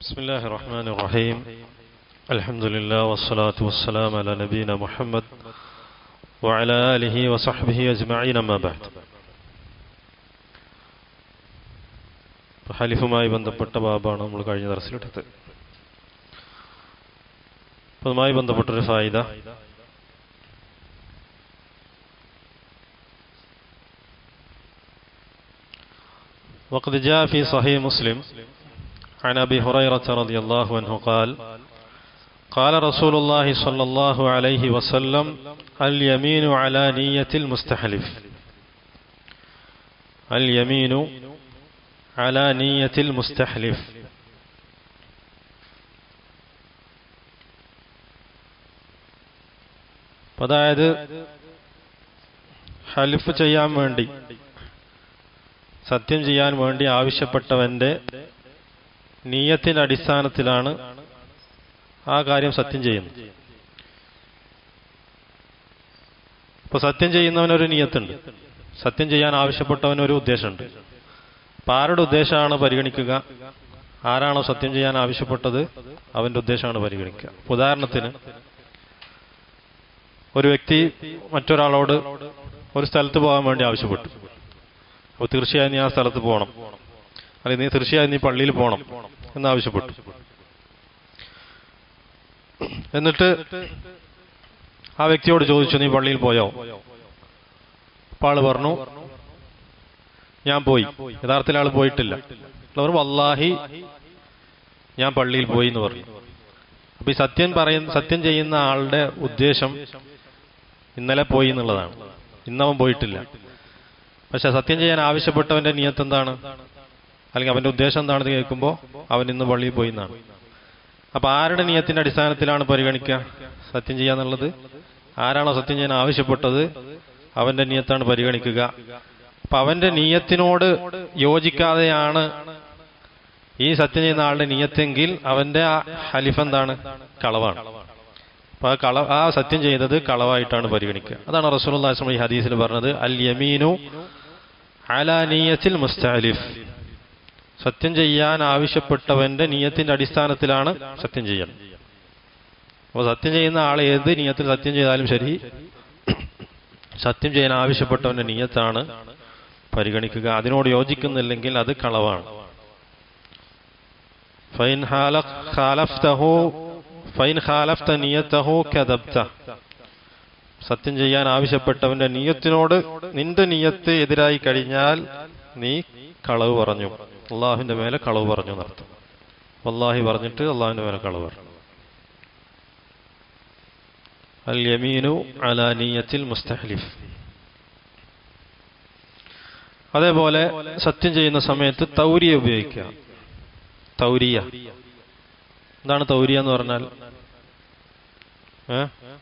بسم الله الرحمن الرحيم الحمد لله والصلاة والسلام على نبينا محمد وعلى آله وصحبه أجمعين ما بعد ഹലിഫുമായി ബന്ധപ്പെട്ട ബാബാണ് നമ്മൾ കഴിഞ്ഞ ദർശനമെടുത്തത് അതുമായി ബന്ധപ്പെട്ടൊരു ഫായിദ وقد جاء في صحيح مسلم عن أبي هريرة رضي الله عنه قال قال رسول الله صلى الله عليه وسلم اليمين على نية المستحلف اليمين على نية المستحلف അതായത് ഹലിഫ് ചെയ്യാൻ വേണ്ടി സത്യം ചെയ്യാൻ വേണ്ടി ആവശ്യപ്പെട്ടവന്റെ നീയത്തിന്റെ അടിസ്ഥാനത്തിലാണ് ആ കാര്യം സത്യം ചെയ്യുന്നത്. ഇപ്പൊ സത്യം ചെയ്യുന്നവനൊരു നീയത്തുണ്ട്. സത്യം ചെയ്യാൻ ആവശ്യപ്പെട്ടവനൊരു ഉദ്ദേശമുണ്ട്. അപ്പൊ ആരുടെ ഉദ്ദേശമാണ് പരിഗണിക്കുക? ആരാണോ സത്യം ചെയ്യാൻ ആവശ്യപ്പെട്ടത് അവന്റെ ഉദ്ദേശമാണ് പരിഗണിക്കുക. ഉദാഹരണത്തിന് ഒരു വ്യക്തി മറ്റൊരാളോട് ഒരു സ്ഥലത്ത് പോകാൻ വേണ്ടി ആവശ്യപ്പെട്ടു. അപ്പോൾ തീർച്ചയായും ആ സ്ഥലത്ത് പോകണം. അല്ലെങ്കിൽ നീ തീർച്ചയായും നീ പള്ളിയിൽ പോകണം എന്നാവശ്യപ്പെട്ടു. എന്നിട്ട് ആ വ്യക്തിയോട് ചോദിച്ചു നീ പള്ളിയിൽ പോയോ? ആൾ പറഞ്ഞു ഞാൻ പോയി. യഥാർത്ഥത്തിൽ ആൾ പോയിട്ടില്ല. അവർ വല്ലാഹി ഞാൻ പള്ളിയിൽ പോയി എന്ന് പറഞ്ഞു. അപ്പൊ ഈ സത്യം പറയുന്ന സത്യം ചെയ്യുന്ന ആളുടെ ഉദ്ദേശം ഇന്നലെ പോയി എന്നുള്ളതാണ്. ഇന്നവൻ പോയിട്ടില്ല. പക്ഷെ സത്യം ചെയ്യാൻ ആവശ്യപ്പെട്ടവന്റെ നിയത്ത് എന്താണ് അല്ലെങ്കിൽ അവന്റെ ഉദ്ദേശം എന്താണെന്ന് കേൾക്കുമ്പോൾ അവൻ ഇന്ന് പള്ളിയിൽ പോയി എന്നാണ്. അപ്പൊ ആരുടെ നിയത്തിന്റെ അടിസ്ഥാനത്തിലാണ് പരിഗണിക്കുക സത്യം ചെയ്യാന്നുള്ളത് ആരാണോ സത്യം ചെയ്യാൻ ആവശ്യപ്പെട്ടത് അവന്റെ നിയത്താണ് പരിഗണിക്കുക. അപ്പൊ അവന്റെ നിയത്തിനോട് യോജിക്കാതെയാണ് ഈ സത്യം ചെയ്യുന്ന ആളുടെ നിയത്തെങ്കിൽ അവന്റെ ആ ഹലിഫ് എന്താണ്? കളവാണ്. അപ്പൊ ആ കള ആ സത്യം ചെയ്തത് കളവായിട്ടാണ് പരിഗണിക്കുക. അതാണ് റസൂൽ ഈ ഹദീസിൽ പറഞ്ഞത് അൽ യമീനു അലാനീയത്തിൽ മുസ്താലിഫ്. സത്യം ചെയ്യാൻ ആവശ്യപ്പെട്ടവന്റെ നിയത്തിന്റെ അടിസ്ഥാനത്തിലാണ് സത്യം ചെയ്യണം അപ്പോൾ സത്യം ചെയ്യുന്ന ആൾ ഏത് നിയത്തിൽ സത്യം ചെയ്താലും ശരി. സത്യം ചെയ്യാൻ ആവശ്യപ്പെട്ടവന്റെ നിയത്താണ് പരിഗണിക്കുക. അതിനോട് യോജിക്കുന്നില്ലെങ്കിൽ അത് കളവാണ്. ഫൈൻ ഫൈൻ കദബ്ത. സത്യം ചെയ്യാൻ ആവശ്യപ്പെട്ടവന്റെ നീയത്തിനോട് നിന്റെ നീയത്ത് എതിരായി കഴിഞ്ഞാൽ നീ കളവ് പറഞ്ഞു. അള്ളാഹുവിന്റെ മേലെ കളവ് പറഞ്ഞു നടത്തും. അള്ളാഹി പറഞ്ഞിട്ട് അള്ളാഹുവിന്റെ മേലെ കളവ് പറഞ്ഞു. അൽ യമീനു മുസ്തഹലിഫ്. അതേപോലെ സത്യം ചെയ്യുന്ന സമയത്ത് തൗരിയ ഉപയോഗിക്കുക. തൗരിയ. എന്താണ് തൗരിയ എന്ന് പറഞ്ഞാൽ?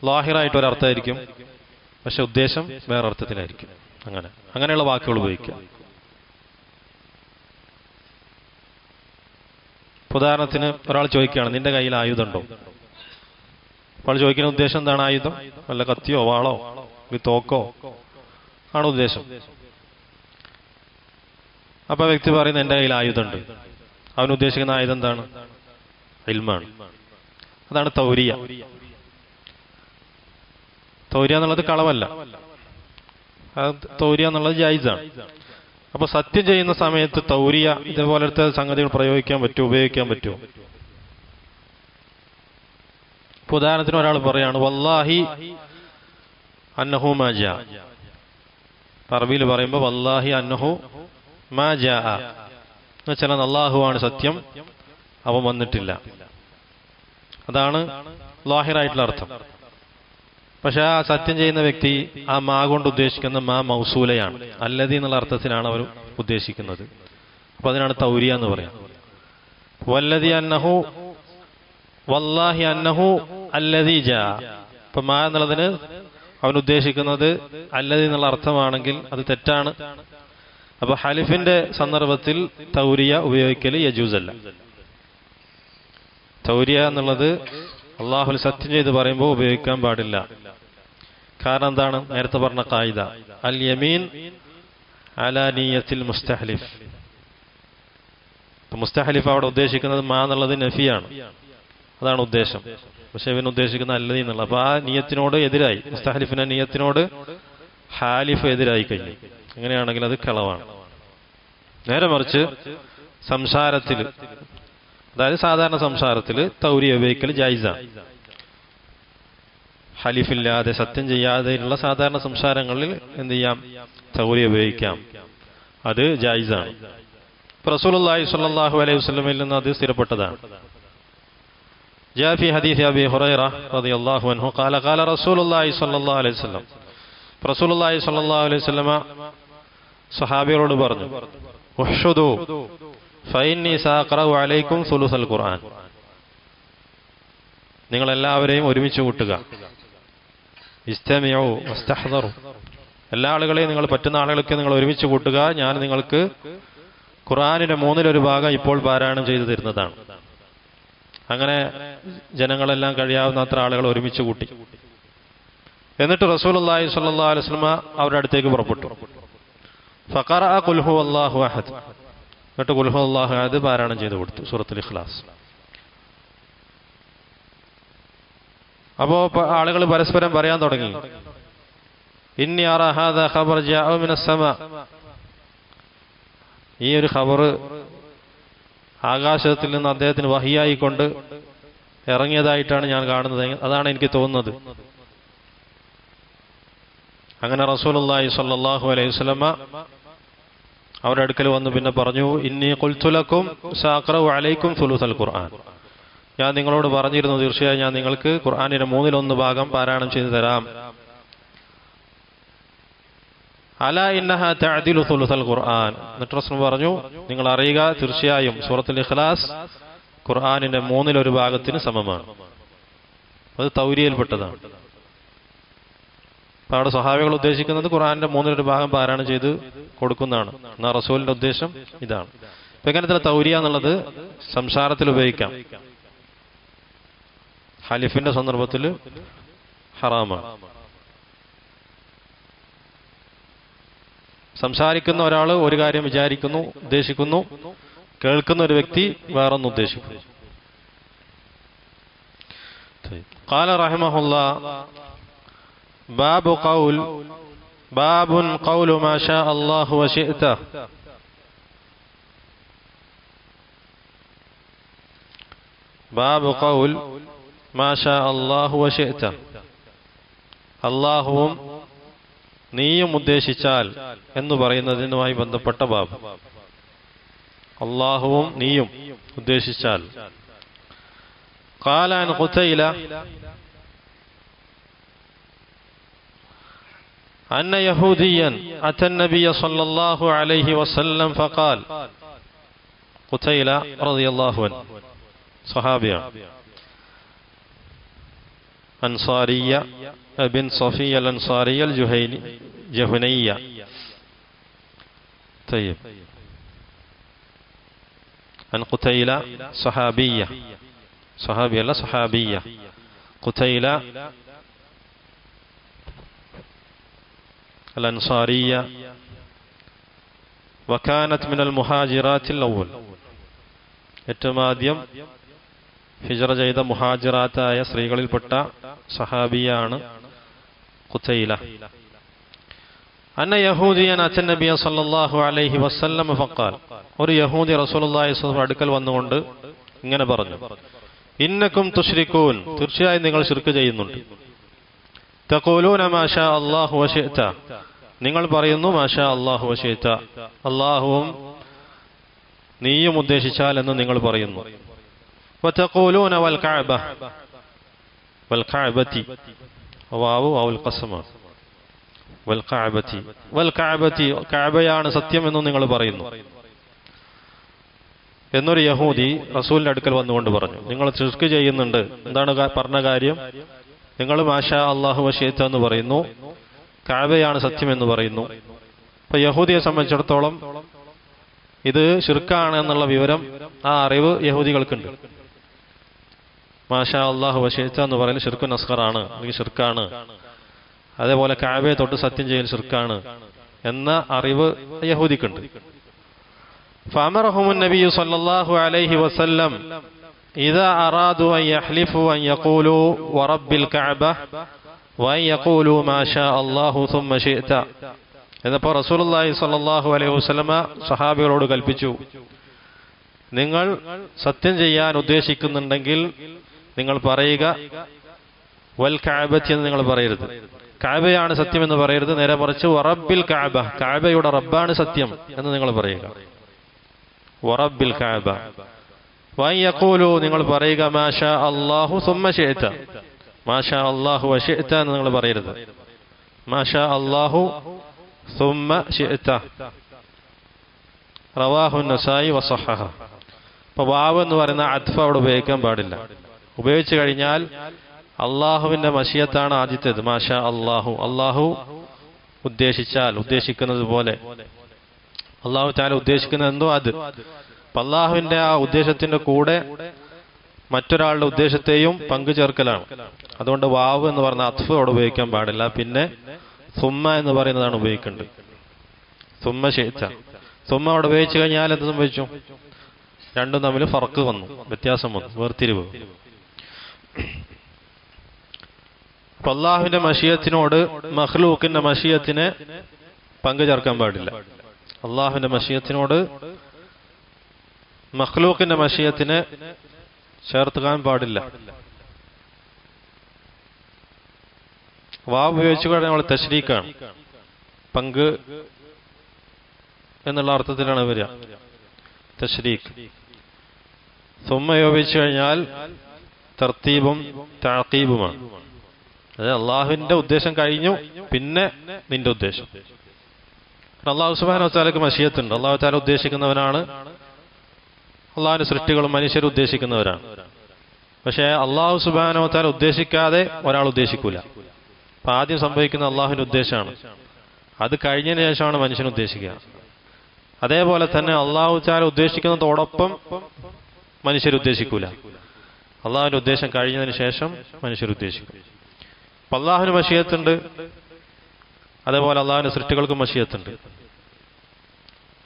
ലാഹിറായിട്ട് ഒരർത്ഥമായിരിക്കും. പക്ഷെ ഉദ്ദേശം വേറെ അർത്ഥത്തിലായിരിക്കും അങ്ങനെ. അങ്ങനെയുള്ള വാക്കുകൾ ഉപയോഗിക്കുക. ഉദാഹരണത്തിന് ഒരാൾ ചോദിക്കുകയാണ് നിന്റെ കയ്യിൽ ആയുധമുണ്ടോ? അപ്പോൾ ചോദിക്കുന്ന ഉദ്ദേശം എന്താണ്? ആയുധം? വല്ല കത്തിയോ വാളോ തോക്കോ? ആണ് ഉദ്ദേശം. അപ്പൊ വ്യക്തി പറയുന്നത് എന്റെ കയ്യിൽ ആയുധമുണ്ട്. അവൻ ഉദ്ദേശിക്കുന്ന ആയുധം എന്താണ്? ഇൽമാണ്. അതാണ് തൗരിയ. തൗരിയ എന്നുള്ളത് കളവല്ല. തൗരിയ എന്നുള്ളത് ജൈസാണ് അപ്പൊ സത്യം ചെയ്യുന്ന സമയത്ത് തൗരിയ ഇതേപോലത്തെ സംഗതികൾ പ്രയോഗിക്കാൻ പറ്റുമോ? ഉപയോഗിക്കാൻ പറ്റുമോ? ഇപ്പൊ ഉദാഹരണത്തിന് ഒരാൾ പറയാണ് വല്ലാഹി അന്നഹു മാജ അറബിയിൽ പറയുമ്പോൾ വല്ലാഹി അന്നഹു മാജ എന്ന് വെച്ചാൽ അള്ളാഹുവാണ് സത്യം അവൻ വന്നിട്ടില്ല. അതാണ് ലാഹിറായിട്ടുള്ള അർത്ഥം. പക്ഷെ ആ സത്യം ചെയ്യുന്ന വ്യക്തി ആ മാ കൊണ്ട് ഉദ്ദേശിക്കുന്ന മാ മൗസൂലയാണ്. അല്ലതി എന്നുള്ള അർത്ഥത്തിലാണ് അവർ ഉദ്ദേശിക്കുന്നത്. അപ്പൊ അതിനാണ് തൗരിയ എന്ന് പറയാം. വല്ലതി അന്നഹു വല്ലാഹി അന്നഹു അല്ലതി ജ. ഇപ്പൊ മാ എന്നുള്ളതിന് അവൻ ഉദ്ദേശിക്കുന്നത് അല്ലതി എന്നുള്ള അർത്ഥമാണെങ്കിൽ അത് തെറ്റാണ്. അപ്പൊ ഹലിഫിന്റെ സന്ദർഭത്തിൽ തൗരിയ ഉപയോഗിക്കൽ യജൂസല്ല. തൗരിയ എന്നുള്ളത് അള്ളാഹുൽ സത്യം ചെയ്ത് പറയുമ്പോൾ ഉപയോഗിക്കാൻ പാടില്ല. കാരണം എന്താണ്? നേരത്തെ പറഞ്ഞ കായിദ അൽ യമീൻ അലാനീയത്തിൽ മുസ്തഹലിഫ്. മുസ്തഹലിഫ് അവിടെ ഉദ്ദേശിക്കുന്നത് മാ എന്നുള്ളത് നഫിയാണ്. അതാണ് ഉദ്ദേശം. പക്ഷെ ഇവൻ ഉദ്ദേശിക്കുന്ന അല്ലതി എന്നുള്ള അപ്പൊ ആ നിയത്തിനോട് എതിരായി. മുസ്തഹലിഫിന്റെ നിയത്തിനോട് ഹാലിഫ് എതിരായി കഴിഞ്ഞു. അങ്ങനെയാണെങ്കിൽ അത് കളവാണ്. നേരെ മറിച്ച് സംസാരത്തിൽ അതായത് സാധാരണ സംസാരത്തിൽ തൗരി ഉപയോഗിക്കൽ ജൈസാണ് ഹലിഫില്ലാതെ സത്യം ചെയ്യാതെയുള്ള സാധാരണ സംസാരങ്ങളിൽ എന്ത് ചെയ്യാം തൗരി ഉപയോഗിക്കാം അത് ജൈസാണ് റസൂലുള്ളാഹി സ്വല്ലല്ലാഹു അലൈഹി വസല്ലമയിൽ നിന്ന് അത് സ്ഥിരപ്പെട്ടതാണ് جاء في حديث أبي هريرة رضي الله عنه قال قال رسول الله صلى الله عليه وسلم رسول الله صلى الله عليه وسلم സഹാബികളോട് പറഞ്ഞു ഉഹ്ഷുദു ഫൈന്നി സാഖറു അലൈക്കും സുലുസൽ ഖുർആൻ നിങ്ങൾ എല്ലാവരെയും ഒരുമിച്ച് കൂട്ടുക ഇസ്തമിയു വസ്തഹ്ദറു. എല്ലാ ആളുകളെയും നിങ്ങൾ പറ്റുന്ന ആളുകളൊക്കെ നിങ്ങൾ ഒരുമിച്ച് കൂട്ടുക. ഞാൻ നിങ്ങൾക്ക് ഖുറാനിന്റെ മൂന്നിലൊരു ഭാഗം ഇപ്പോൾ പാരായണം ചെയ്തു തരുന്നതാണ്. അങ്ങനെ ജനങ്ങളെല്ലാം കഴിയാവുന്ന അത്ര ആളുകൾ ഒരുമിച്ച് കൂട്ടി. എന്നിട്ട് റസൂലുള്ളാഹി സ്വല്ലല്ലാഹു അലൈഹി സ്വലമ അവരുടെ അടുത്തേക്ക് പുറപ്പെട്ടു. ഫഖറ കുൽഹു അള്ളാഹു അഹദ്. എന്നിട്ട് കുൽഹു അള്ളാഹു അഹദ് പാരായണം ചെയ്തു കൊടുത്തു. സൂറത്തുൽ ഇഖ്ലാസ്. അപ്പോ ആളുകൾ പരസ്പരം പറയാൻ തുടങ്ങി. ഇന്നി ഈ ഒരു ഖബർ ആകാശത്തിൽ നിന്ന് അദ്ദേഹത്തിന് വഹിയായിക്കൊണ്ട് ഇറങ്ങിയതായിട്ടാണ് ഞാൻ കാണുന്നത്. അതാണ് എനിക്ക് തോന്നുന്നത്. അങ്ങനെ റസൂലുള്ളാഹി സ്വല്ലല്ലാഹു അലൈഹി സ്വലമ അവരുടെ അടുക്കൽ വന്ന് പിന്നെ പറഞ്ഞു ഇന്നി ഖുൽതുലക്കും സാക്രവ് അലൈക്കും സുലുസൽ ഖുർആൻ. ഞാൻ നിങ്ങളോട് പറഞ്ഞിരുന്നു തീർച്ചയായും ഞാൻ നിങ്ങൾക്ക് ഖുർആാനിന്റെ മൂന്നിലൊന്ന് ഭാഗം പാരായണം ചെയ്തു തരാം. അല ഇന്നഹ തഅദിലു ഖുർആൻ. എന്നിട്ട് പറഞ്ഞു നിങ്ങൾ അറിയുക തീർച്ചയായും സൂറത്തുൽ ഇഖ്ലാസ് ഖുർആാനിന്റെ മൂന്നിലൊരു ഭാഗത്തിന് സമമാണ്. അത് തൗരിയയിൽപ്പെട്ടതാണ് അപ്പൊ അവിടെ സ്വഹാബികൾ ഉദ്ദേശിക്കുന്നത് ഖുർആാനിന്റെ മൂന്നിലൊരു ഭാഗം പാരായണം ചെയ്ത് കൊടുക്കുന്നതാണ്. എന്നാ റസൂലിന്റെ ഉദ്ദേശം ഇതാണ്. ഇപ്പൊ ഇങ്ങനത്തെ തൗരിയ എന്നുള്ളത് സംസാരത്തിൽ ഉപയോഗിക്കാം. ഹലിഫിന്റെ സന്ദർഭത്തിൽ ഹറാമാണ് സംസാരിക്കുന്ന ഒരാൾ ഒരു കാര്യം വിചാരിക്കുന്നു ഉദ്ദേശിക്കുന്നു കേൾക്കുന്ന ഒരു വ്യക്തി വേറൊന്ന് ഉദ്ദേശിക്കുന്നു قال رحمه الله باب قول باب قول ما شاء الله وشئت باب قول ما شاء الله وشئت അള്ളാഹുവും നീയും ഉദ്ദേശിച്ചാൽ എന്ന് പറയുന്നതിനുമായി ബന്ധപ്പെട്ട ബാബ് അള്ളാഹുവും നീയും ഉദ്ദേശിച്ചാൽ കാലാൻ കുത്തയില أن يهوديا أتى النبي صلى الله عليه وسلم فقال قتيلة رضي الله عنه صحابيا أنصارية بن صفية الأنصارية الجهيني جهنية طيب عن قتيلة صحابية صحابية لا صحابية قتيلة الأنصارية وكانت من المهاجرات الأول ഏറ്റവും ആദ്യം ഹിജറ ചെയ്ത മുഹാജിറാത്തായ സ്ത്രീകളിൽപ്പെട്ട സഹാബിയാണ് കുത്തയില അന്ന യഹൂദിയൻ അച്ഛൻ നബിയ സല്ലല്ലാഹു അലൈഹി വസല്ലം ഫക്കാൽ ഒരു യഹൂദി സ്വല്ലല്ലാഹു അടുക്കൽ വന്നുകൊണ്ട് ഇങ്ങനെ പറഞ്ഞു ഇന്നക്കും തുഷ്രിക്കൂൻ തീർച്ചയായും നിങ്ങൾ ശിർക്ക് ചെയ്യുന്നുണ്ട്. മാഷാ വശിഅത. നിങ്ങൾ പറയുന്നു മാഷാ അള്ളാഹു വശിഅത. അള്ളാഹുവും നീയും ഉദ്ദേശിച്ചാൽ എന്ന് നിങ്ങൾ പറയുന്നു. വൽ കഅബയാണ് സത്യം എന്ന് നിങ്ങൾ പറയുന്നു. എന്നൊരു യഹൂദി റസൂലിന്റെ അടുക്കൽ വന്നുകൊണ്ട് പറഞ്ഞു നിങ്ങൾ ശിർക്ക് ചെയ്യുന്നുണ്ട്. എന്താണ് പറഞ്ഞ കാര്യം? നിങ്ങൾ മാഷ അള്ളാഹു വശീത്ത എന്ന് പറയുന്നു. കാബയാണ് സത്യം എന്ന് പറയുന്നു. ഇപ്പൊ യഹൂദിയെ സംബന്ധിച്ചിടത്തോളം ഇത് ഷിർക്കാണ് എന്നുള്ള വിവരം ആ അറിവ് യഹൂദികൾക്കുണ്ട്. മാഷാ അള്ളാഹു വശീത്ത എന്ന് പറയുന്നത് ഷിർക്ക് നസ്കറാണ് അല്ലെങ്കിൽ ഷിർക്കാണ് അതേപോലെ കാബയെ തൊട്ട് സത്യം ചെയ്യൽ ഷിർക്കാണ് എന്ന അറിവ് യഹൂദിക്കുണ്ട് فأمرهم النبي صلى الله عليه وسلم إذا أرادوا أن يحلفوا أن يقولوا ورب الكعبة وأن يقولوا ما شاء الله ثم شئت എന്നപ്പോൾ റസൂലുള്ളാഹി സ്വല്ലല്ലാഹു അലൈഹി വസല്ലമ സഹാബികളോട് കൽപ്പിച്ചു നിങ്ങൾ സത്യം ചെയ്യാൻ ഉദ്ദേശിക്കുന്നുണ്ടെങ്കിൽ നിങ്ങൾ പറയുക വൽ കാബത്തി എന്ന് നിങ്ങൾ പറയരുത്. കാബയാണ് സത്യം എന്ന് പറയരുത്. നേരെ മറിച്ച് വറബിൽ കാബ കാബയുടെ റബ്ബാണ് സത്യം എന്ന് നിങ്ങൾ പറയുക. വറബിൽ കാബ വയ്യക്കൂലു നിങ്ങൾ പറയുക മാഷ അള്ളാഹു സുമ്മ മാഷാ അള്ളാഹു അഷേത്ത എന്ന് നിങ്ങൾ പറയരുത്. മാഷ അള്ളാഹു സുമ്മ ഷിഅ്ത റവാഹു നസായി വസഹ അപ്പൊ വാവ് എന്ന് പറയുന്ന അത്ഫ അവിടെ ഉപയോഗിക്കാൻ പാടില്ല. ഉപയോഗിച്ചു കഴിഞ്ഞാൽ അള്ളാഹുവിന്റെ മഷിയത്താണ് ആദ്യത്തേത്. മാഷ അള്ളാഹു. അള്ളാഹു ഉദ്ദേശിച്ചാൽ ഉദ്ദേശിക്കുന്നത് പോലെ. അള്ളാഹു താൻ ഉദ്ദേശിക്കുന്നത് എന്തോ അത്. അപ്പൊ അള്ളാഹുവിന്റെ ആ ഉദ്ദേശത്തിന്റെ കൂടെ മറ്റൊരാളുടെ ഉദ്ദേശത്തെയും പങ്കു ചേർക്കലാണ്. അതുകൊണ്ട് വാവ് എന്ന് പറഞ്ഞ അത്ഫ് അവിടെ ഉപയോഗിക്കാൻ പാടില്ല. പിന്നെ സുമ്മ എന്ന് പറയുന്നതാണ് ഉപയോഗിക്കേണ്ടത്. സുമ്മ ശേച്ച സുമ്മ അവിടെ ഉപയോഗിച്ചു കഴിഞ്ഞാൽ എന്ത് സംഭവിച്ചു? രണ്ടും തമ്മിൽ ഫർക്ക് വന്നു. വ്യത്യാസം വന്നു. വേർതിരിവ് അപ്പൊ അള്ളാഹുവിന്റെ മഷിയത്തിനോട് മഹ്ലൂക്കിന്റെ മഷിയത്തിനെ പങ്കു ചേർക്കാൻ പാടില്ല. അള്ളാഹുവിന്റെ മഷിയത്തിനോട് മഹ്ലൂക്കിന്റെ മഷിയത്തിനെ ചേർത്തുകാൻ പാടില്ല. വാവ് ഉപയോഗിച്ചു കഴിഞ്ഞാൽ നമ്മൾ തശ്രീക്കാണ് പങ്ക് എന്നുള്ള അർത്ഥത്തിലാണ് വരിക. തശ്രീഖ്. സുമ്മ ഉപയോഗിച്ചു കഴിഞ്ഞാൽ തർത്തീബും താക്കീബുമാണ്. അതായത് അള്ളാഹുവിന്റെ ഉദ്ദേശം കഴിഞ്ഞു പിന്നെ നിന്റെ ഉദ്ദേശം. അള്ളാഹു സുബാന വച്ചാലക്ക് മഷിയത്തുണ്ട് അള്ളാഹു വച്ചാല ഉദ്ദേശിക്കുന്നവനാണ്. അള്ളാഹുവിന്റെ സൃഷ്ടികളും മനുഷ്യർ ഉദ്ദേശിക്കുന്നവരാണ്. പക്ഷേ അള്ളാഹു സുബാനോ താൻ ഉദ്ദേശിക്കാതെ ഒരാൾ ഉദ്ദേശിക്കൂല. അപ്പൊ ആദ്യം സംഭവിക്കുന്ന അള്ളാഹുവിന്റെ ഉദ്ദേശമാണ്. അത് കഴിഞ്ഞതിന് ശേഷമാണ് മനുഷ്യൻ ഉദ്ദേശിക്കുക. അതേപോലെ തന്നെ അള്ളാഹു താല ഉദ്ദേശിക്കുന്നതോടൊപ്പം മനുഷ്യർ ഉദ്ദേശിക്കൂല. അള്ളാഹുവിന്റെ ഉദ്ദേശം കഴിഞ്ഞതിന് ശേഷം മനുഷ്യർ ഉദ്ദേശിക്കും. അപ്പൊ അള്ളാഹുവിന് മഷിയത്തുണ്ട്. അതേപോലെ അള്ളാഹുവിന്റെ സൃഷ്ടികൾക്കും മഷിയത്തുണ്ട്.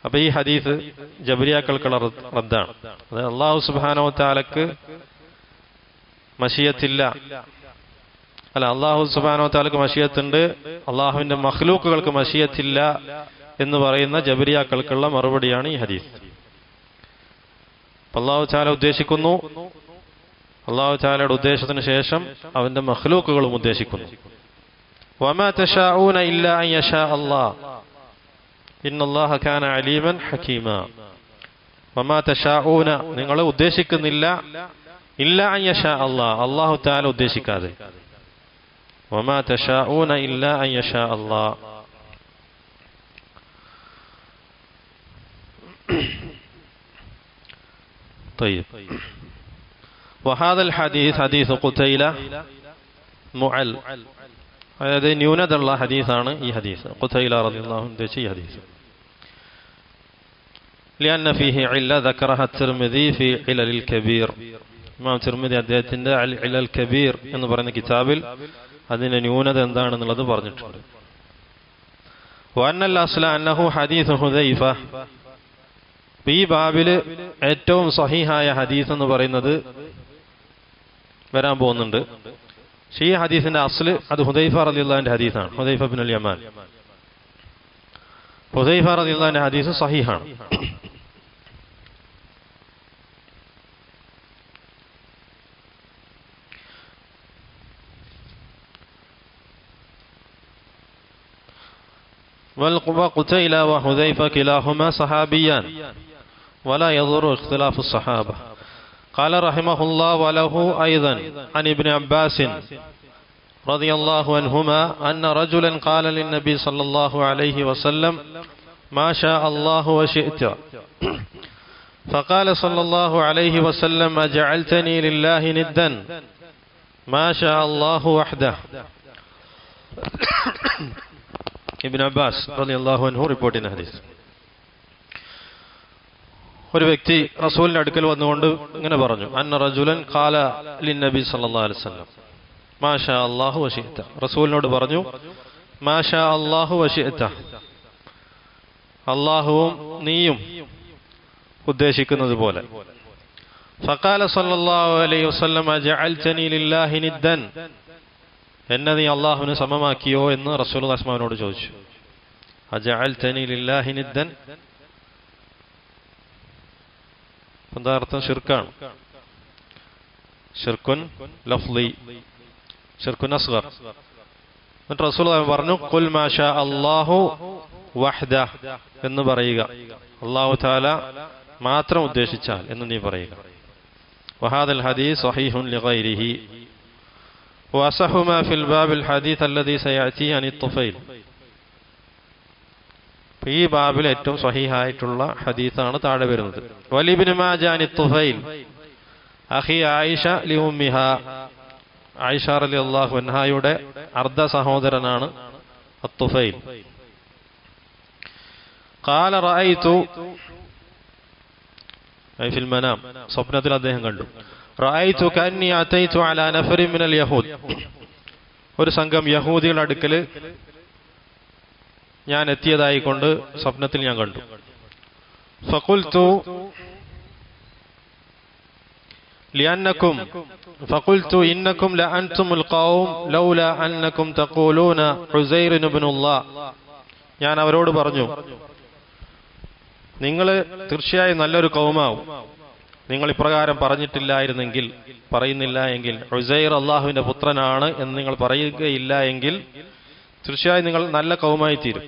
അപ്പൊ ഈ ഹദീസ് ജബരിയാക്കൾക്കുള്ള റദ്ദാണ്. അതായത് അള്ളാഹു സുബാനോ താലക്ക് മഷിയത്തില്ല. അല്ല അള്ളാഹു സുബാനോ താലക്ക് മഷിയത്തുണ്ട്. അള്ളാഹുവിന്റെ മഹ്ലൂക്കുകൾക്ക് മഷിയത്തില്ല എന്ന് പറയുന്ന ജബരിയാക്കൾക്കുള്ള മറുപടിയാണ് ഈ ഹദീസ്. അള്ളാഹു ചാല ഉദ്ദേശിക്കുന്നു അള്ളാഹു ചാലയുടെ ഉദ്ദേശത്തിന് ശേഷം അവന്റെ മഖ്ലൂക്കുകളും ഉദ്ദേശിക്കുന്നു വമാ തശാഊന ഇല്ല അൻ യശാ അല്ലാഹ് ഇന്നല്ലാഹ കാന അലീമൻ ഹക്കീമ വമാ തശാഊന നിങ്ങൾ ഉദ്ദേശിക്കുന്നില്ല ഇല്ല അൻ യശാ അല്ലാഹ് അള്ളാഹു താല ഉദ്ദേശിക്കാതെ വമാ തശാഊന ഇല്ല അൻ യശാ അല്ലാഹ് طيب وهذا الحديث حديث قتيلة معل അതായത് ന്യൂനതയുള്ള ഹദീസാണ് ഈ ഹദീസ് ഖുതൈല റളിയല്ലാഹു അൻഹു ഈ ഹദീസ് لأن فيه علة ذكرها الترمذي في علل الكبير ഇമാം തിർമിദി അദ്ദേഹത്തിന്റെ അൽ ഇലൽ കബീർ എന്ന് പറയുന്ന കിതാബിൽ അതിന്റെ ന്യൂനത എന്താണെന്നുള്ളത് പറഞ്ഞിട്ടുണ്ട് വന്നൽ അസ്ല അന്നഹു ഹദീസ് ഹുദൈഫ ഈ ബാബില് ഏറ്റവും സഹിഹായ ഹദീസ് എന്ന് പറയുന്നത് വരാൻ പോകുന്നുണ്ട് പക്ഷേ ഈ ഹദീസിന്റെ അസ്ല് അത് ഹുദൈഫ റലിയുള്ളതിന്റെ ഹദീസാണ് ഹുദൈഫ ബിൻ അൽ യമാൻ ഹുദൈഫ റലിയുള്ളതിന്റെ ഹദീസ് സഹിഹാണ് وقتيلة وحذيفة كلاهما صحابيان ولا يضر اختلاف الصحابة قال رحمه الله وله أيضا عن ابن عباس رضي الله عنهما أن رجلا قال للنبي صلى الله عليه وسلم ما شاء الله وشئت. فقال صلى الله عليه وسلم أجعلتني لله ندا. ما شاء الله وحده. ابن عباس رضي الله عنه ريبورت الحديث ഒരു വ്യക്തി റസൂലിന്റെ അടുക്കൽ വന്നുകൊണ്ട് ഇങ്ങനെ പറഞ്ഞു അന്ന റജുലൻ കാല ലിൻ നബി സല്ലല്ലാഹു അലൈഹി വസല്ലം. മാഷാ അല്ലാഹു വശിഅത. റസൂലിനോട് പറഞ്ഞു മാഷാ അള്ളാഹു വശിഅത. അള്ളാഹുവും നീയും ഉദ്ദേശിക്കുന്നത് പോലെ ഫക്കാല സല്ലല്ലാഹു അലൈഹി വസ്ലം എന്നെ നീ അള്ളാഹുവിന് സമമാക്കിയോ എന്ന് റസൂൽ അസ്മാവിനോട് ചോദിച്ചു. അജഅൽതനി ലില്ലാഹി നിദ്ദൻ എന്താ അർത്ഥം ഷിർക്കാണ് ഷിർക്കുൻ ലഫ്ലി ഷിർക്കുൻ അസ്ഗർ എന്നിട്ട് റസൂൽ പറഞ്ഞു കുൽ മാഷ അള്ളാഹു വഹ്ദ എന്ന് പറയുക അള്ളാഹു താല മാത്രം ഉദ്ദേശിച്ചാൽ എന്ന് നീ പറയുക وهذا الحديث صحيح لغيره وأصح ما في الباب الحديث الذي سيأتي عن الطفيل ഈ ബാബിൽ ഏറ്റവും സഹിഹായിട്ടുള്ള ഹദീസാണ് താഴെ വരുന്നത്. വലിബിനുമാജാനി തുഫൈൽ ആയിഷ ആയിഷ അർദ്ധ സഹോദരനാണ് സ്വപ്നത്തിൽ അദ്ദേഹം കണ്ടു. റായിത്തു അലാ നഫരി യഹൂദ്. ഒരു സംഘം യഹൂദികളുടെ അടുക്കൽ ഞാൻ എത്തിയതായി കൊണ്ട് സ്വപ്നത്തിൽ ഞാൻ കണ്ടു ഫഖുൽതു لأنكم فقلت إنكم لأنتم القوم لولا أنكم تقولون عزير بن الله ഞാൻ അവരോട് പറഞ്ഞു നിങ്ങൾ തീർച്ചയായും നല്ലൊരു കൗമാവും നിങ്ങൾ ഇപ്രകാരം പറഞ്ഞിട്ടില്ലായിരുന്നെങ്കിൽ പറയുന്നില്ല എങ്കിൽ ഉസൈർ അള്ളാഹുവിന്റെ പുത്രനാണ് എന്ന് നിങ്ങൾ പറയുകയില്ല എങ്കിൽ തീർച്ചയായും നിങ്ങൾ നല്ല കൗമായി തീരും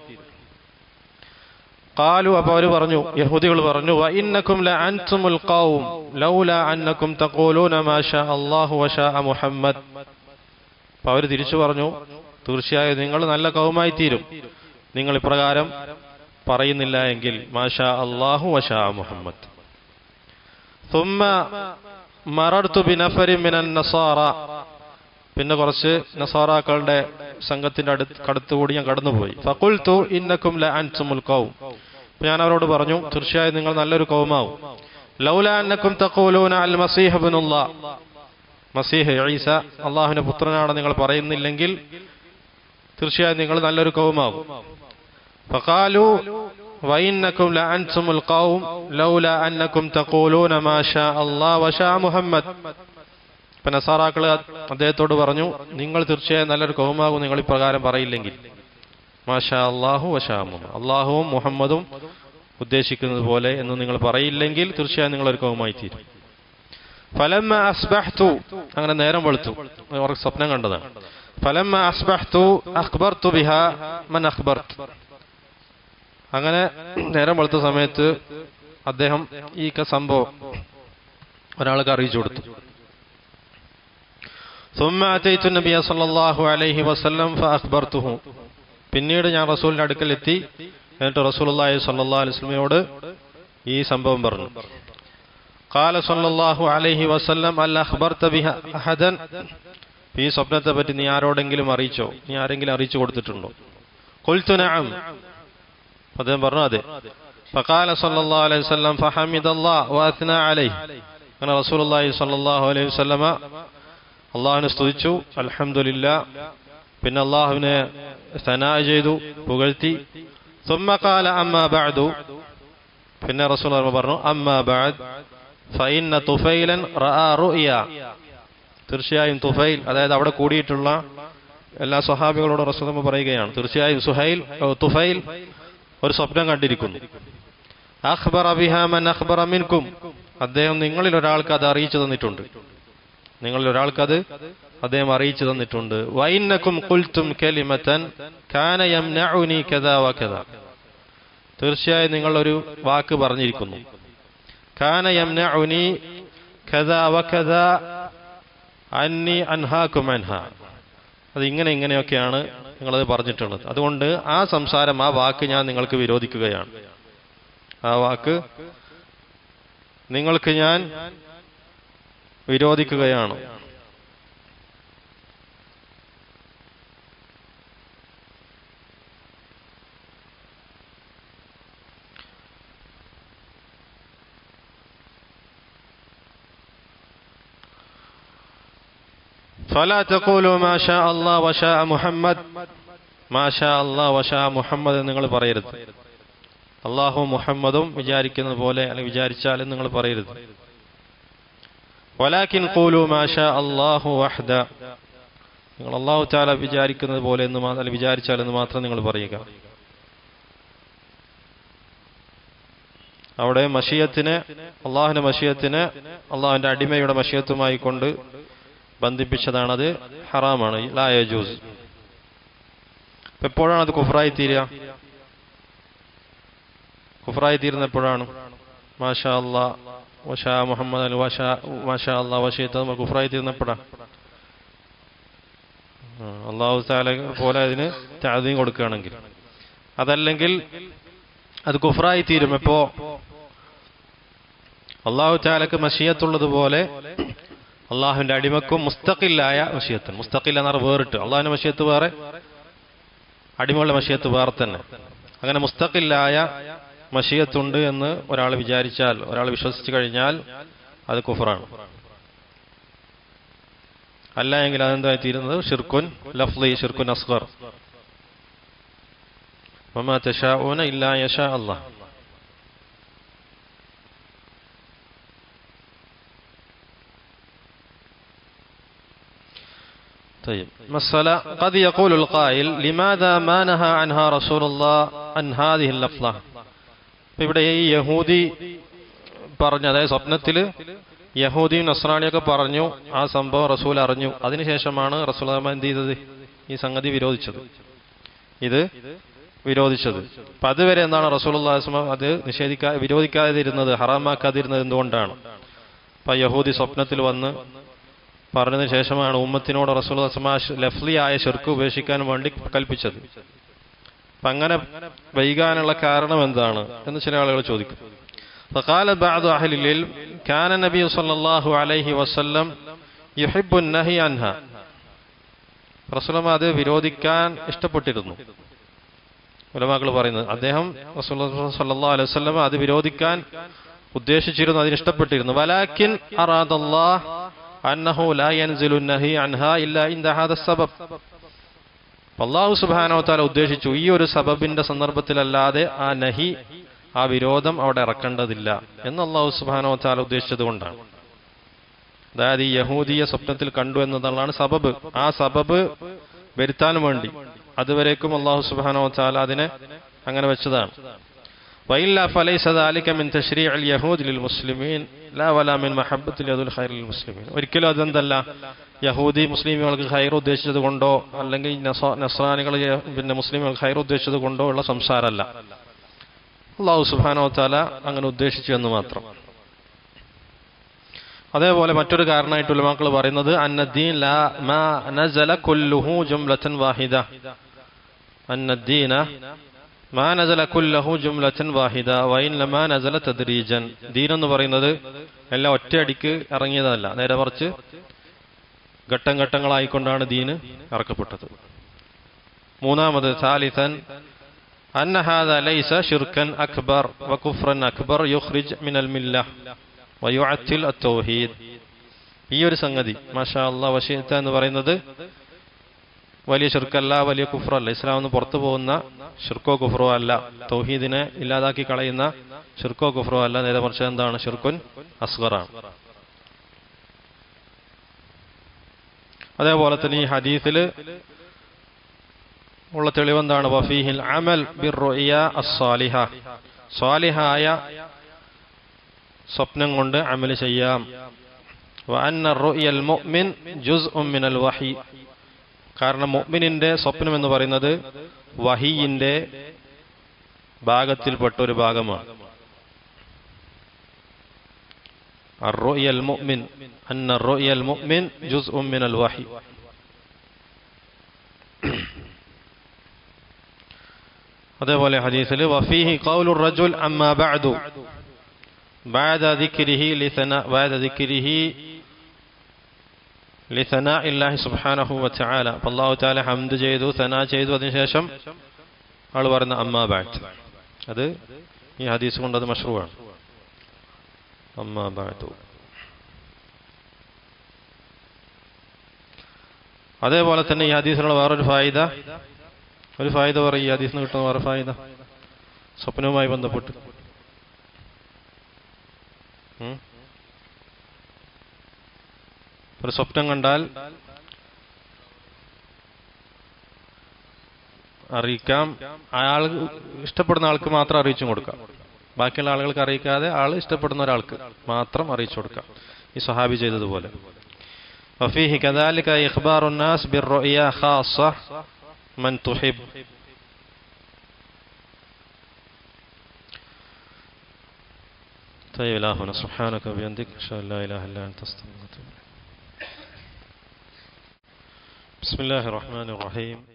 കാലു അപ്പൊ അവര് പറഞ്ഞു യഹൂദികൾ പറഞ്ഞു വഇന്നക്കും ലഅൻതുമുൽ ഖൗം ലൗലാ അന്നക്കും തഖൂലൂന മാ ഷാ അല്ലാഹു വശാ മുഹമ്മദ് അപ്പൊ അവര് തിരിച്ചു പറഞ്ഞു തീർച്ചയായും നിങ്ങൾ നല്ല കൗമായി തീരും നിങ്ങൾ ഇപ്രകാരം പറയുന്നില്ല എങ്കിൽ മാഷാ അല്ലാഹു വശാ മുഹമ്മദ് ثم مررت بنفر من النصارى പിന്നെ കുറച്ച് നസാറാക്കളുടെ സംഘത്തിന്റെ അടുത്ത് കടുത്തുകൂടി ഞാൻ കടന്നുപോയി ഫഖുൽതു ഇന്നക്കും ലഅൻതുമുൽ ഖൗം അപ്പോൾ ഞാൻ അവരോട് പറഞ്ഞു തീർച്ചയായും നിങ്ങൾ നല്ലൊരു കൗമാവും ലൗല അന്നക്കും തഖൂലൂന അൽ മസീഹ് ഇബ്നുല്ലാ മസീഹ് ഈസ അള്ളാഹുവിന്റെ പുത്രനാണെന്ന് നിങ്ങൾ പറയുന്നില്ലെങ്കിൽ തീർച്ചയായും നിങ്ങൾ നല്ലൊരു കൗമാവും ഫഖാലു وإنكم لأنتم القوم لولا أنكم تقولون ما شاء الله وشاء محمد ഇപ്പൊ നസാറാക്കൾ അദ്ദേഹത്തോട് പറഞ്ഞു നിങ്ങൾ തീർച്ചയായും നല്ലൊരു കൗമാകും നിങ്ങൾ ഇപ്രകാരം പറയില്ലെങ്കിൽ. മാഷാ അള്ളാഹു വശാമു. അള്ളാഹുവും മുഹമ്മദും ഉദ്ദേശിക്കുന്നത് പോലെ എന്ന് നിങ്ങൾ പറയില്ലെങ്കിൽ തീർച്ചയായും നിങ്ങൾ ഒരു കൗമായി തീരും. ഫലം അസ്ബഹ്തു. അങ്ങനെ നേരം വെളുത്തു. അവർക്ക് സ്വപ്നം കണ്ടതാണ്. ഫലം അസ്ബഹ്തു അഖ്ബർതു ബിഹ മൻ അഖ്ബർതു. അങ്ങനെ നേരം വെളുത്ത സമയത്ത് അദ്ദേഹം ഈ സംഭവം ഒരാൾക്ക് അറിയിച്ചു കൊടുത്തു. ثم أتيت النبي صلى الله عليه وسلم فأخبرته പിന്നീട് ഞാൻ റസൂലിന്റെ അടുക്കൽ എത്തി എന്നിട്ട് റസൂലുള്ളാഹി സ്വല്ലല്ലാഹു അലൈഹി വസല്ലമയോട് ഈ സംഭവം പറഞ്ഞു قال صلى الله عليه وسلم അല്ല അഖ്ബർത ബിഹ അഹദൻ ഈ സ്വപ്നത്തെ പറ്റി നീ ആരോടെങ്കിലും അറിയിച്ചോ നീ ആരെങ്കിലും അറിയിച്ചു കൊടുത്തിട്ടുണ്ടോ ഖുൽതു നഅം അദ്ദേഹം പറഞ്ഞു അതെ فقال صلى الله عليه وسلم فحمد الله واثنى عليه അങ്ങനെ റസൂലുള്ളാഹി സ്വല്ലല്ലാഹു അലൈഹി വസല്ലമ അള്ളാഹുവിനെ സ്തുതിച്ചു. അലഹമില്ല പിന്നെ അള്ളാഹുവിനെ സനായ ചെയ്തു പുകഴ്ത്തി. സുമ്മക്കാല അമ്മ ബാദു പിന്നെ റസൂൽ പറഞ്ഞു അമ്മ ബാദ് തുഫൈലൻ തീർച്ചയായും തുഫൈൽ അതായത് അവിടെ കൂടിയിട്ടുള്ള എല്ലാ സ്വഹാബികളോടും റസൂൽ പറയുകയാണ്. തീർച്ചയായും സുഹൈൽ തുഫൈൽ ഒരു സ്വപ്നം കണ്ടിരിക്കുന്നു. അഖ്ബർ അബിഹാമൻ അഖ്ബർ അമിൻകും അദ്ദേഹം നിങ്ങളിൽ ഒരാൾക്ക് അത് അറിയിച്ചു തന്നിട്ടുണ്ട്. നിങ്ങളിൽ ഒരാൾക്കത് അദ്ദേഹം അറിയിച്ചു തന്നിട്ടുണ്ട്. വൈനക്കും കുൽത്തും കെലിമത്തൻ കാന യംനഉനി കദാ വകദാ തീർച്ചയായും നിങ്ങൾ ഒരു വാക്ക് പറഞ്ഞിരിക്കുന്നു. കാന യംനഉനി കദാ വകദാ അന്നി അത് ഇങ്ങനെ ഇങ്ങനെയൊക്കെയാണ് നിങ്ങളത് പറഞ്ഞിട്ടുള്ളത്. അതുകൊണ്ട് ആ സംസാരം ആ വാക്ക് ഞാൻ നിങ്ങൾക്ക് വിരോധിക്കുകയാണ്. ആ വാക്ക് നിങ്ങൾക്ക് ഞാൻ വിരോധിക്കുകയാണ് فلا تقولوا ما شاء الله وشاء محمد ما شاء الله وشاء محمد എന്ന് നിങ്ങൾ പറയരുത് അള്ളാഹു മുഹമ്മദും വിചാരിക്കുന്നത് പോലെ അല്ലെങ്കിൽ വിചാരിച്ചാലും നിങ്ങൾ പറയരുത് വലാക്കിൻ കൂലു മാഷ അള്ളാഹു വഹ്ദ. നിങ്ങൾ അള്ളാഹു തആല വിചാരിക്കുന്നത് പോലെ എന്ന് മാത്രം വിചാരിച്ചാൽ എന്ന് മാത്രം നിങ്ങൾ പറയുക. അവിടെ മഷീയത്തിന് അള്ളാഹുവിന്റെ മഷീയത്തിന് അള്ളാഹുവിന്റെ അടിമയുടെ മഷിയത്തുമായി കൊണ്ട് ബന്ധിപ്പിച്ചതാണത് ഹറാമാണ് ലായ ജൂസ് അപ്പൊ എപ്പോഴാണ് അത് കുഫറായി തീരുക? കുഫറായി തീരുന്ന എപ്പോഴാണ്? മാഷാ അല്ലാ വഷാ മുഹമ്മദ് അൽ വഷാ മാഷാ അള്ളാഹ് വഷീത്ത് നമ്മൾ കുഫറായി തീർന്നപ്പെടാം. അള്ളാഹു താല പോലെ അതിന് താദ്യം കൊടുക്കുകയാണെങ്കിൽ. അതല്ലെങ്കിൽ അത് കുഫറായി തീരും എപ്പോ അള്ളാഹു താലക്ക് മഷിയത്തുള്ളതുപോലെ അള്ളാഹുവിന്റെ അടിമക്കും മുസ്തഖില്ലായ മഷിയത്ത് മുസ്തഖില്ല എന്ന് പറഞ്ഞാൽ വേറിട്ട്. അള്ളാഹുവിന്റെ മഷിയത്ത് വേറെ അടിമകളുടെ മഷിയത്ത് വേറെ തന്നെ. അങ്ങനെ മുസ്തഖില്ലായ മഷിയത്തുണ്ട് എന്ന് ഒരാൾ വിചാരിച്ചാൽ ഒരാൾ വിശ്വസിച്ചു കഴിഞ്ഞാൽ അത് കുഫറാണ് അല്ല എങ്കിൽ അതെന്തായി തീരുന്നത് ഷിർക്കുൻ ലഫ്ലി ഷിർക്കുൻ അസ്ഗർ വമാ തശാഊന ഇല്ലാ യശാ അല്ലാഹ് طيب مسألة قد يقول القائل لماذا ما نهى عنها رسول الله عن هذه اللفظة ഇപ്പൊ ഇവിടെ ഈ യഹൂദി പറഞ്ഞു അതായത് സ്വപ്നത്തിൽ യഹൂദിയും നസ്രാണിയൊക്കെ പറഞ്ഞു ആ സംഭവം റസൂൽ അറിഞ്ഞു. അതിനുശേഷമാണ് റസൂൽ എന്ത് ചെയ്തത്? ഈ സംഗതി വിരോധിച്ചത്. ഇത് വിരോധിച്ചത്. അപ്പൊ അതുവരെ എന്താണ് റസൂൽ അത് നിഷേധിക്കാ വിരോധിക്കാതിരുന്നത് ഹറാമാക്കാതിരുന്നത് എന്തുകൊണ്ടാണ്? അപ്പൊ യഹൂദി സ്വപ്നത്തിൽ വന്ന് പറഞ്ഞതിന് ശേഷമാണ് ഉമ്മത്തിനോട് റസൂൽ ലഫ്ലി ആയ ഷെർക്ക് ഉപേക്ഷിക്കാൻ വേണ്ടി കൽപ്പിച്ചത്. അപ്പൊ അങ്ങനെ വൈകാനുള്ള കാരണം എന്താണ് എന്ന് ചില ആളുകൾ ചോദിക്കും فقال بعض أهل العلم كان النبي صلى الله عليه وسلم يحب النهي عنها റസൂലമ അത് വിരോധിക്കാൻ ഇഷ്ടപ്പെട്ടിരുന്നു ഉലമാക്കൾ പറയുന്നത് അദ്ദേഹം റസൂൽ സല്ലല്ലാഹു അലൈഹി വസല്ലം അത് വിരോധിക്കാൻ ഉദ്ദേശിച്ചിരുന്നു അതിന് ഇഷ്ടപ്പെട്ടിരുന്നു വലാക്കിൻ അറാദല്ലാഹ് അന്നഹു ലാ യൻസിലു നഹി അൻഹാ ഇല്ലാ ഇൻദ ഹാദ സബബ് അള്ളാഹു സുബ്ഹാനഹു വതആല ഉദ്ദേശിച്ചു ഈ ഒരു സബബിന്റെ സന്ദർഭത്തിലല്ലാതെ ആ നഹി ആ വിരോധം അവിടെ ഇറക്കേണ്ടതില്ല എന്ന് അള്ളാഹു സുബ്ഹാനഹു വതആല ഉദ്ദേശിച്ചത് കൊണ്ടാണ് അതായത് ഈ യഹൂദിയ സ്വപ്നത്തിൽ കണ്ടു എന്നതാണ് സബബ് ആ സബബ് വരുത്താൻ വേണ്ടി അതുവരേക്കും അള്ളാഹു സുബ്ഹാനഹു വതആല അതിനെ അങ്ങനെ വെച്ചതാണ് وإلا فليس ذلك من تشريع اليهود للمسلمين لا ولا من محبة اليهود الخير للمسلمين ഒരിക്കലും അതെന്തല്ല യഹൂദി മുസ്ലിമുകൾക്ക് ഖൈർ ഉദ്ദേശിച്ചത് കൊണ്ടോ അല്ലെങ്കിൽ നസ- നസ്രാനികൾ പിന്നെ മുസ്ലിമുകൾക്ക് ഖൈർ ഉദ്ദേശിച്ചത് കൊണ്ടോ ഉള്ള സംസാരമല്ല. അള്ളാഹു സുബ്ഹാനഹു താല അങ്ങനെ ഉദ്ദേശിച്ചു എന്ന് മാത്രം. അതേപോലെ മറ്റൊരു കാരണമായിട്ട് ഉലമാക്കൾ പറയുന്നത് ലാ മാ നസല വാഹിദ. മാ നസല കുല്ലഹു വാഹിദ നസല ദീൻ എന്ന് പറയുന്നത് എല്ലാം ഒറ്റയടിക്ക് ഇറങ്ങിയതല്ല നേരെ മറിച്ച് ഘട്ടം ഘട്ടങ്ങളായിക്കൊണ്ടാണ് ദീന് ഇറക്കപ്പെട്ടത്. മൂന്നാമത് സാലിസൻ അന്നഹാദ ലൈസ ഷിർഖൻ അക്ബർ വകുഫ്രൻ അക്ബർ യുഖ്രിജ് മിനൽ മില്ല വയുഅത്തിൽ അത്തൗഹീദ്. ഈ ഒരു സംഗതി മാഷാ അള്ളാഹ് വഷീത്ത എന്ന് പറയുന്നത് വലിയ ഷിർക്കല്ല വലിയ കുഫ്രല്ല. ഇസ്ലാം നിന്ന് പുറത്തു പോകുന്ന ഷിർക്കോ കുഫ്രോ അല്ല. തൗഹീദിനെ ഇല്ലാതാക്കി കളയുന്ന ഷിർക്കോ കുഫ്രോ അല്ല. നേരെ മറിച്ച് എന്താണ്? ഷിർക്കുൻ അസ്ഗറാണ്. അതേപോലെ തന്നെ ഈ ഹദീസിൽ ഉള്ള തെളിവെന്താണ്? വഫീഹിൽ അമൽ ബിർറുയ അസ്സാലിഹ. സ്വാലിഹായ സ്വപ്നം കൊണ്ട് അമൽ ചെയ്യാം. കാരണം മുഅ്മിനിന്റെ സ്വപ്നം എന്ന് പറയുന്നത് വഹിയിന്റെ ഭാഗത്തിൽപ്പെട്ട ഒരു ഭാഗമാണ്. الرؤيا المؤمن أن الرؤيا المؤمن جزء من الوحي അതേപോലെ ഹദീസിൽ വഫീഹി ഖൗലു റജുൽ അമ്മാ ബഅദു بعد ذكره لثناء بعد ذكره لثناء الله سبحانه وتعالى فالله تعالى ഹംദ് ചെയ്തു സനാ ചെയ്തു അതിനുശേഷം ആൾ പറയുന്ന അമ്മാ ബഅദ് അത് ഈ ഹദീസ് കൊണ്ട് അത് മഷ്റൂവാണ് അമ്മാ بعد അതേപോലെ തന്നെ ഈ ഹദീസിനുള്ള വേറൊരു ഫായിദ. ഒരു ഫായിദ പറയും ഈ ഹദീസിന് കിട്ടുന്ന വേറെ ഫായിദ. സ്വപ്നവുമായി ബന്ധപ്പെട്ട്? ഒരു സ്വപ്നം കണ്ടാൽ അറിയിക്കാം. അയാൾ ഇഷ്ടപ്പെടുന്ന ആൾക്ക് മാത്രം അറിയിച്ചു കൊടുക്കാം. ബാക്കിയുള്ള ആളുകൾക്ക് അറിയിക്കാതെ ആൾ ഇഷ്ടപ്പെടുന്ന ഒരാൾക്ക് മാത്രം അറിയിച്ചു കൊടുക്കാം ഈ സഹാബി ചെയ്തതുപോലെ وفيه كذلك إخبار الناس بالرؤيا خاصة من تحب طيب إلهنا سبحانك وبحمدك أشهد أن لا إله إلا أنت أستغفرك وأتوب إليك. بسم الله الرحمن الرحيم